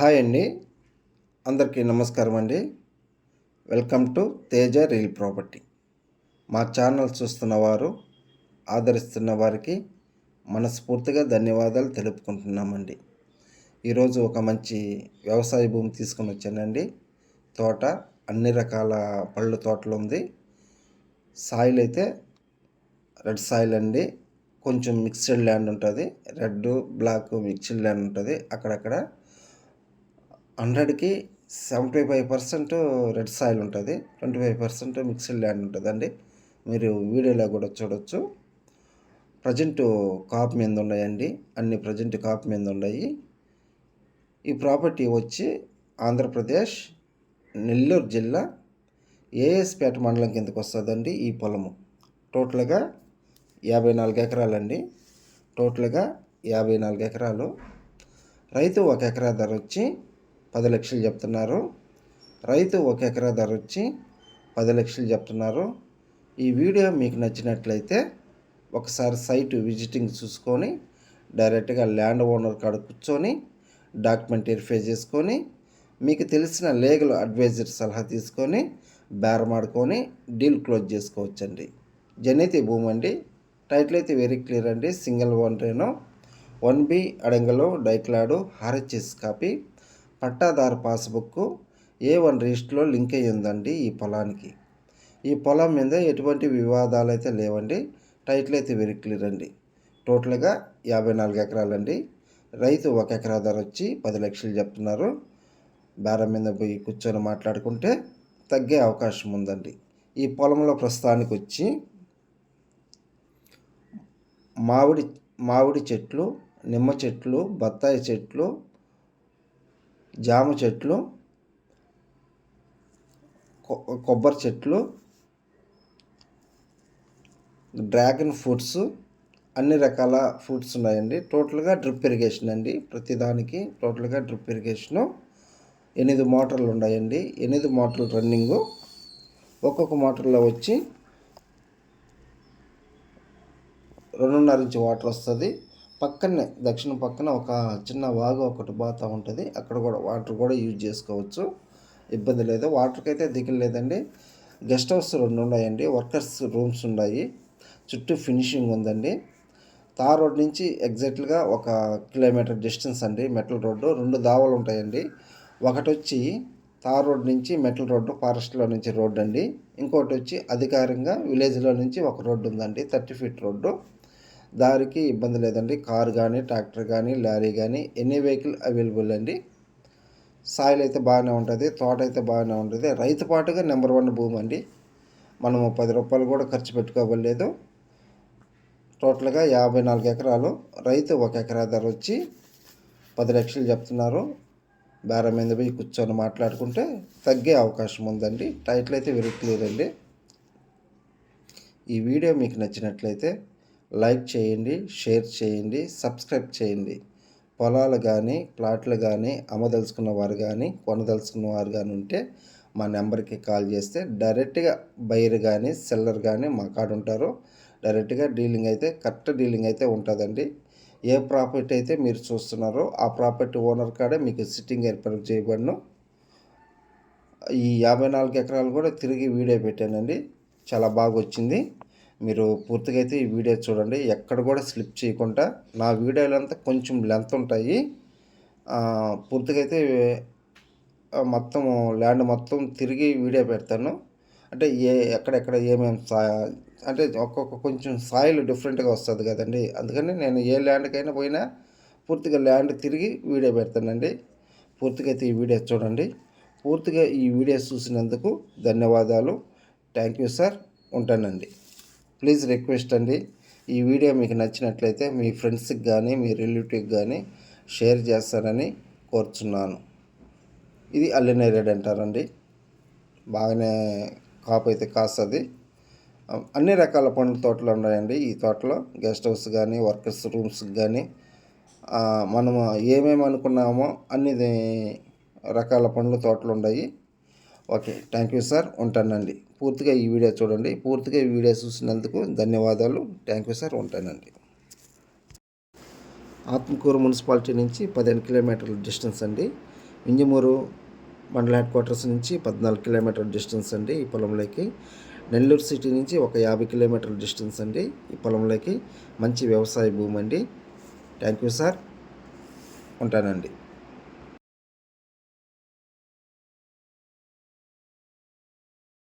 Hi అండి. అందరికీ నమస్కారం అండి. Welcome to Teja real property. మా ఛానల్ చూస్తున్న వారు ఆదరిస్తున్న వారికి మనస్ఫూర్తిగా ధన్యవాదాలు తెలుపుకుంటున్నామండి. ఈరోజు ఒక మంచి వ్యవసాయ భూమి తీసుకొని వచ్చానండి. తోట అన్ని రకాల పళ్ళు తోటలు ఉంది. సాయిల్ అయితే రెడ్ సాయిల్ అండి. కొంచెం మిక్స్డ్ ల్యాండ్ ఉంటుంది. రెడ్ బ్లాక్ మిక్స్డ్ ల్యాండ్ ఉంటుంది. అక్కడక్కడ హండ్రెడ్కి seventy five percent red soil ఉంటుంది. Twenty five percent mixed land ఉంటుందండి. మీరు వీడియోలో కూడా చూడొచ్చు. ప్రజెంట్ కాప్ మీద ఉన్నాయండి. అన్ని ప్రజెంట్ కాప్ మీద ఉన్నాయి. ఈ ప్రాపర్టీ వచ్చి ఆంధ్రప్రదేశ్ నెల్లూరు జిల్లా ఏఎస్పేట మండలం కిందకు వస్తుందండి ఈ పొలము. టోటల్గా యాభై నాలుగు ఎకరాలండి. టోటల్గా యాభై నాలుగు ఎకరాలు. రైతు ఒక ఎకరా ధర వచ్చి పది లక్షలు చెప్తున్నారు. రైతు ఒక ఎకరా ధర వచ్చి పది లక్షలు చెప్తున్నారు. ఈ వీడియో మీకు నచ్చినట్లయితే ఒకసారి సైట్ విజిటింగ్ చూసుకొని డైరెక్ట్గా ల్యాండ్ ఓనర్ కాడ కూర్చొని డాక్యుమెంట్ వెరిఫై చేసుకొని మీకు తెలిసిన లీగల్ అడ్వైజర్ సలహా తీసుకొని బేరమాడుకొని డీల్ క్లోజ్ చేసుకోవచ్చండి. జనైతే భూమి అండి. టైటిల్ అయితే వెరీ క్లియర్ అండి. సింగిల్ వన్ రేనో వన్ బి అడంగలో డైక్లాడు హార్హెచ్ఎస్ కాపీ. పట్టాదారు పాస్బుక్ ఏ వన్ రిజిస్టర్లో లింక్ అయ్యి ఉందండి ఈ పొలానికి? ఈ పొలం మీద ఎటువంటి వివాదాలు అయితే లేవండి. టైటిల్ అయితే వెరీ క్లియర్ అండి. టోటల్గా యాభై నాలుగు ఎకరాలండి. రైతు ఒక ఎకరా ధర వచ్చి పది లక్షలు చెప్తున్నారు. బేరం మీద పోయి కూర్చొని మాట్లాడుకుంటే తగ్గే అవకాశం ఉందండి. ఈ పొలంలో ప్రస్తుతానికి వచ్చి మామిడి మామిడి చెట్లు నిమ్మ చెట్లు బత్తాయి చెట్లు జామ చెట్లు కొబ్బరి చెట్లు డ్రాగన్ ఫ్రూట్స్ అన్ని రకాల ఫ్రూట్స్ ఉన్నాయండి. టోటల్గా డ్రిప్ ఇరిగేషన్ అండి. ప్రతిదానికి టోటల్గా డ్రిప్ ఇరిగేషను ఎనిమిది మోటార్లు ఉన్నాయండి. ఎనిమిది మోటార్లు రన్నింగు. ఒక్కొక్క మోటార్లో వచ్చి రెండున్నర ఇంచు వాటర్ వస్తుంది. పక్కనే దక్షిణ పక్కన ఒక చిన్న వాగు ఒకటి బాత ఉంటుంది. అక్కడ కూడా వాటర్ కూడా యూజ్ చేసుకోవచ్చు. ఇబ్బంది లేదు. వాటర్కి అయితే దిగులు లేదండి. గెస్ట్ హౌస్ రెండు ఉన్నాయండి. వర్కర్స్ రూమ్స్ ఉన్నాయి. చుట్టూ ఫినిషింగ్ ఉందండి. తార్ రోడ్ నుంచి ఎగ్జాక్ట్గా ఒక కిలోమీటర్ డిస్టెన్స్ అండి మెటల్ రోడ్డు. రెండు దావలు ఉంటాయండి. ఒకటి వచ్చి తార్ రోడ్ నుంచి మెటల్ రోడ్డు ఫారెస్ట్లో నుంచి రోడ్డు అండి. ఇంకోటి వచ్చి అధికారంగా విలేజ్లో నుంచి ఒక రోడ్డు ఉందండి. Thirty feet road. దారికి ఇబ్బంది లేదండి. కార్ కానీ ట్రాక్టర్ కానీ లారీ కానీ ఎనీ వెహికల్ అవైలబుల్ అండి? సాయిల్ అయితే బాగానే ఉంటుంది తోట అయితే బాగానే ఉంటుంది. రైతు పాటుగా నెంబర్ వన్ భూమి అండి. మనము పది రూపాయలు కూడా ఖర్చు పెట్టుకోవలేదు టోటల్గా యాభై నాలుగు ఎకరాలు. రైతు ఒక ఎకరా ధర వచ్చి పది లక్షలు చెప్తున్నారు. బేరం మీద పోయి కూర్చొని మాట్లాడుకుంటే తగ్గే అవకాశం ఉందండి. టైటిల్ అయితే వెరీ ఈ వీడియో మీకు నచ్చినట్లయితే లైక్ చేయండి షేర్ చేయండి సబ్స్క్రైబ్ చేయండి. పొలాలు కానీ ప్లాట్లు కానీ అమ్మదలుచుకున్న వారు కానీ కొనదలుచుకున్న వారు కానీ ఉంటే మా నెంబర్కి కాల్ చేస్తే డైరెక్ట్గా బయర్ కానీ సెల్లర్ కానీ మా కాడ ఉంటారు. డైరెక్ట్గా డీలింగ్ అయితే కరెక్ట్ డీలింగ్ అయితే ఉంటుందండి. ఏ ప్రాపర్టీ అయితే మీరు చూస్తున్నారో ఆ ప్రాపర్టీ ఓనర్ కాడే మీకు సిట్టింగ్ ఏర్పాటు చేయబడను. ఈ యాభై నాలుగు ఎకరాలు కూడా తిరిగి వీడియో పెట్టానండి. చాలా బాగా వచ్చింది. మీరు పూర్తిగా అయితే ఈ వీడియో చూడండి. ఎక్కడ కూడా స్లిప్ చేయకుండా నా వీడియోలంతా కొంచెం లెంత్ ఉంటాయి. పూర్తిగా అయితే మొత్తం ల్యాండ్ మొత్తం తిరిగి వీడియో పెడతాను. అంటే ఏ ఎక్కడెక్కడ ఏమేమి అంటే ఒక్కొక్క కొంచెం సాయిల్ డిఫరెంట్గా వస్తుంది కదండి. అందుకని నేను ఏ ల్యాండ్కైనా పోయినా పూర్తిగా ల్యాండ్ తిరిగి వీడియో పెడతానండి. పూర్తిగా అయితే ఈ వీడియో చూడండి. పూర్తిగా ఈ వీడియో చూసినందుకు ధన్యవాదాలు. Thank you sir. ఉంటానండి. ప్లీజ్ రిక్వెస్ట్ అండి. ఈ వీడియో మీకు నచ్చినట్లయితే మీ ఫ్రెండ్స్కి కానీ మీ రిలేటివ్కి కానీ షేర్ చేస్తారని కోరుచున్నాను. ఇది అల్లినేరేడ్ అంటారండి. బాగానే కాపు అయితే కాస్తుంది. అన్ని రకాల పండ్ల తోటలు ఉన్నాయండి. ఈ తోటలో గెస్ట్ హౌస్ కానీ వర్కర్స్ రూమ్స్కి కానీ మనము ఏమేమి అనుకున్నామో అన్ని రకాల పండ్ల తోటలు ఉన్నాయి ఓకే థ్యాంక్ యూ సార్. ఉంటానండి. పూర్తిగా ఈ వీడియో చూడండి. పూర్తిగా ఈ వీడియో చూసినందుకు ధన్యవాదాలు. Thank you sir. ఉంటానండి. ఆత్మకూరు మున్సిపాలిటీ నుంచి పదిహేను కిలోమీటర్ల డిస్టెన్స్ అండి. ఇంజమూరు మండల హెడ్ క్వార్టర్స్ నుంచి పద్నాలుగు కిలోమీటర్ల డిస్టెన్స్ అండి ఈ పొలంలోకి. నెల్లూరు సిటీ నుంచి ఒక యాభై కిలోమీటర్ల డిస్టెన్స్ అండి ఈ పొలంలోకి. మంచి వ్యవసాయ భూమి అండి. Thank you sir. ఉంటానండి.